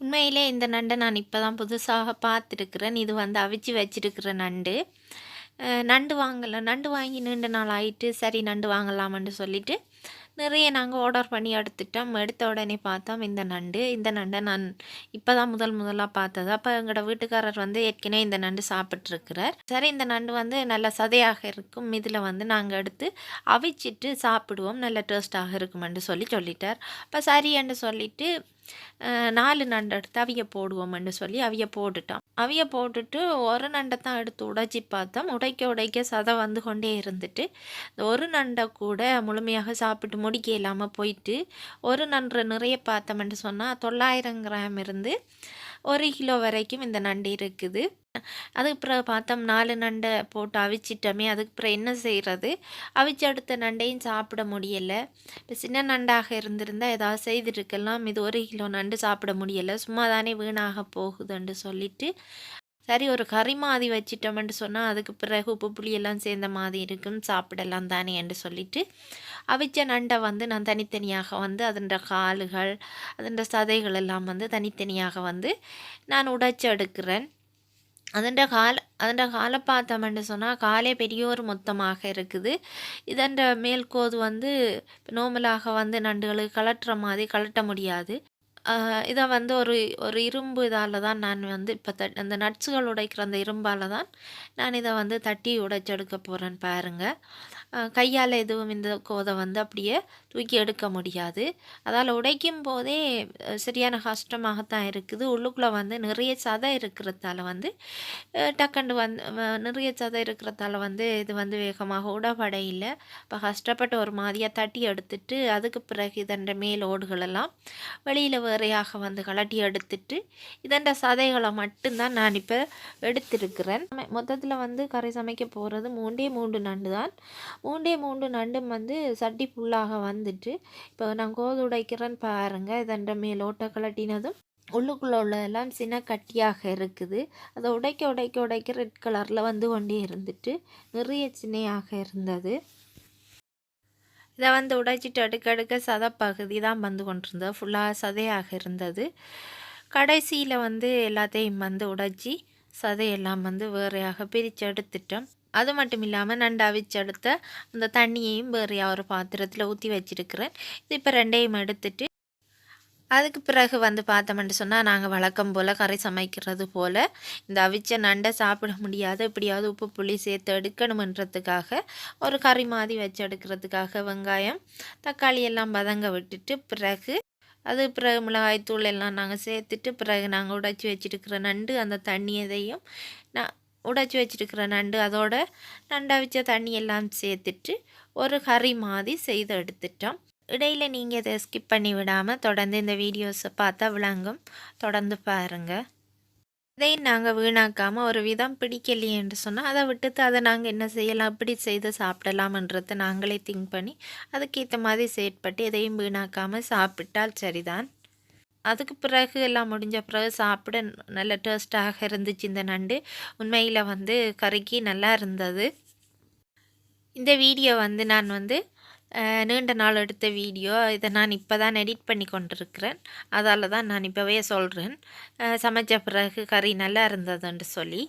உண்மையிலே இந்த நண்டை நான் இப்போ தான் புதுசாக பார்த்துருக்குறேன். இது வந்து அவிச்சு வச்சிருக்கிற நண்டு. நண்டு வாங்கலை. நண்டு வாங்கி நீண்ட நாள் ஆயிட்டு சரி நண்டு வாங்கலாம்னு சொல்லிட்டு நிறைய நாங்கள் ஆர்டர் பண்ணி எடுத்துட்டோம். எடுத்த உடனே பார்த்தோம் இந்த நண்டு இந்த நண்டை நான் இப்போ தான் முதல் முதலாக பார்த்தது. அப்போ எங்களோட வீட்டுக்காரர் வந்து ஏற்கனவே இந்த நண்டு சாப்பிட்ருக்கிறார் சரி இந்த நண்டு வந்து நல்ல சதையாக இருக்கும். இதில் வந்து நாங்கள் எடுத்து அவிச்சிட்டு சாப்பிடுவோம். நல்ல டேஸ்ட்டாக இருக்குமென்று சொல்லி சொல்லிட்டார். அப்போ சரின்னு சொல்லிட்டு நாலு நண்டு எடுத்து அவிய போடுவோம்னு சொல்லி அவிய போட்டுட்டோம். அவிய போட்டுட்டு ஒரு நண்டை தான் எடுத்து உடைச்சி பார்த்தோம். உடைக்க உடைக்க சதை வந்து கொண்டே இருந்துட்டு இந்த ஒரு நண்டை கூட முழுமையாக சாப்பிட்டு முடிக்க இல்லாமல் போயிட்டு ஒரு நன்று நிறைய பார்த்தோம்னு சொன்னால் தொள்ளாயிரம் கிராம் இருந்து ஒரு கிலோ வரைக்கும் இந்த நண்டு இருக்குது. அதுக்கு பார்த்தோம் நாலு நண்டை போட்டு அவிச்சிட்டோமே அதுக்கு என்ன செய்கிறது அவிச்சு அடுத்த நண்டையும் சாப்பிட முடியலை. இப்போ சின்ன நண்டாக இருந்திருந்தால் ஏதாவது செய்திருக்கலாம். இது ஒரு கிலோ நண்டு சாப்பிட முடியலை. சும்மா தானே வீணாக போகுதுன்னு சொல்லிட்டு சரி ஒரு கறி மாதிரி வச்சிட்டோம்னு சொன்னால் அதுக்கு பிறகு உப்பு புளியெல்லாம் சேர்ந்த மாதிரி இருக்கும். சாப்பிடலாம் தானே என்று சொல்லிட்டு அவிச்ச நண்டை வந்து நான் தனித்தனியாக வந்து அதன் கால்கள் அதன் சதைகள் எல்லாம் வந்து தனித்தனியாக வந்து நான் உடைச்சு எடுக்கிறேன். அதன் கால அதன் காலை பார்த்தோம்னு சொன்னால் காலே பெரியோர் மொத்தமாக இருக்குது. இதன் மேல்கோது வந்து நார்மலாக வந்து நண்டுகளுக்கு கழட்டுற மாதிரி கழட்ட முடியாது. இதை வந்து ஒரு ஒரு இரும்பு இதால் தான் நான் வந்து இப்போ த அந்த நட்ஸுகள் உடைக்கிற அந்த இரும்பால் தான் நான் இதை வந்து தட்டி உடைச்செடுக்க போகிறேன் பாருங்கள் கையால் எதுவும் இந்த கோதை வந்து அப்படியே தூக்கி எடுக்க முடியாது. அதால் உடைக்கும் போதே சரியான கஷ்டமாகத்தான் இருக்குது. உள்ளுக்குள்ளே வந்து நிறைய சதை இருக்கிறதால வந்து டக்கண்டு டக்குன்னு வந்து வ- நிறைய சதை இருக்கிறதால வந்து இது வந்து வேகமாக உடப்பட இப்போ கஷ்டப்பட்டு ஒரு மாதிரியாக தட்டி எடுத்துட்டு அதுக்கு பிறகு இதன்ற மேல் ஓடுகளெல்லாம் வெளியில் வேறையாக வந்து கலட்டி எடுத்துட்டு இதண்ட சதைகளை மட்டும்தான் நான் இப்போ எடுத்திருக்கிறேன். மொத்தத்தில் வந்து கரை சமைக்க போகிறது மூண்டே மூன்று நண்டு தான் மூண்டே மூன்று நண்டும் வந்து சட்டி புல்லாக வந்துட்டு இப்போ நான் கோது உடைக்கிறேன்னு பாருங்கள் இதண்ட மேல் ஓட்டை கலட்டினதும் உள்ளுக்குள்ளே உள்ளதெல்லாம் சின்ன கட்டியாக இருக்குது. அதை உடைக்க உடைக்க உடைக்க ரெட் கலரில் வந்து கொண்டே இருந்துட்டு நிறைய சின்னையாக இருந்தது. இதை வந்து உடைச்சிட்டு அடுக்கடுக்க சதை சதப்பகுதி தான் வந்து கொண்டிருந்தது. ஃபுல்லாக சதையாக இருந்தது. கடைசியில் வந்து எல்லாத்தையும் வந்து உடைச்சி சதையெல்லாம் வந்து வேறையாக பிரித்து எடுத்துட்டோம். அது மட்டும் இல்லாமல் நண்டு அவிச்செடுத்த அந்த தண்ணியையும் வேறையாக ஒரு பாத்திரத்தில் ஊற்றி வச்சிருக்கிறேன். இது இப்போ ரெண்டையும் எடுத்துட்டு அதுக்கு பிறகு வந்து பார்த்தோம்னு சொன்னால் நாங்கள் வழக்கம் போல் கறி சமைக்கிறது போல் இந்த அவிச்ச நண்டை சாப்பிட முடியாது எப்படியாவது உப்பு புளி சேர்த்து எடுக்கணுமன்றதுக்காக ஒரு கறி மாதிரி வச்சு எடுக்கிறதுக்காக வெங்காயம் தக்காளி எல்லாம் வதங்க விட்டுட்டு பிறகு அது பிறகு மிளகாய்த்தூள் எல்லாம் நாங்கள் சேர்த்துட்டு பிறகு நாங்கள் உடைச்சி வச்சிருக்கிற நண்டு அந்த தண்ணி எதையும் நான் உடைச்சி வச்சிருக்கிற நண்டு அதோட நண்டை அவிச்ச தண்ணி எல்லாம் சேர்த்துட்டு ஒரு கறி மாதிரி செய்து எடுத்துட்டோம். இடையில் நீங்கள் இதை ஸ்கிப் பண்ணி விடாமல் தொடர்ந்து இந்த வீடியோஸை பார்த்தா விளங்கும். தொடர்ந்து பாருங்கள் இதை நாங்கள் வீணாக்காமல் ஒரு விதம் பிடிக்கலையே என்று சொன்னால் அதை விட்டுட்டு அதை நாங்கள் என்ன செய்யலாம் அப்படி செய்து சாப்பிடலாம்ன்றதை நாங்களே திங்க் பண்ணி அதுக்கேற்ற மாதிரி செயற்பட்டு எதையும் வீணாக்காமல் சாப்பிட்டால் சரிதான். அதுக்கு பிறகு எல்லாம் முடிஞ்ச பிறகு சாப்பிட நல்ல டேஸ்ட்டாக இருந்துச்சு இந்த நண்டு. உண்மையில் வந்து கறிக்கு நல்லா இருந்தது. இந்த வீடியோ வந்து நான் வந்து நீண்ட நாள் எடுத்த வீடியோ. இதை நான் இப்போ தான் எடிட் பண்ணி கொண்டிருக்கிறேன். அதால் தான் நான் இப்போவே சொல்கிறேன் சமைச்ச பிறகு கறி நல்லா இருந்ததுன்னு சொல்லி.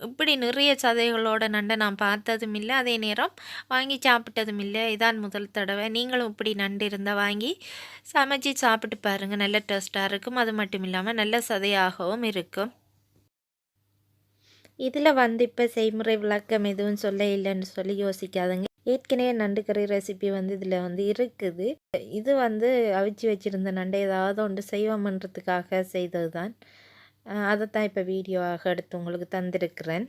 இப்படி நிறைய சதைகளோட நண்டை நான் பார்த்ததும் இல்லை. அதே நேரம் வாங்கி சாப்பிட்டதும் இல்லை. இதான் முதல் தடவை. நீங்களும் இப்படி நண்டு இருந்தால் வாங்கி சமைச்சு சாப்பிட்டு பாருங்கள் நல்ல டேஸ்ட்டாக இருக்கும். அது மட்டும் இல்லாமல் நல்ல சதையாகவும் இருக்கும். இதில் வந்து இப்போ செய்முறை விளக்கம் எதுவும் சொல்ல இல்லைன்னு சொல்லி யோசிக்காதுங்க. ஏற்கனவே நண்டு கறி ரெசிபி வந்து இதில் வந்து இருக்குது. இது வந்து அவிச்சு வச்சுருந்த நண்டை ஏதாவது ஒன்று செய்வோம்ன்றதுக்காக செய்தது தான் அதைத்தான் இப்போ வீடியோவாக எடுத்து உங்களுக்கு தந்திருக்கிறேன்.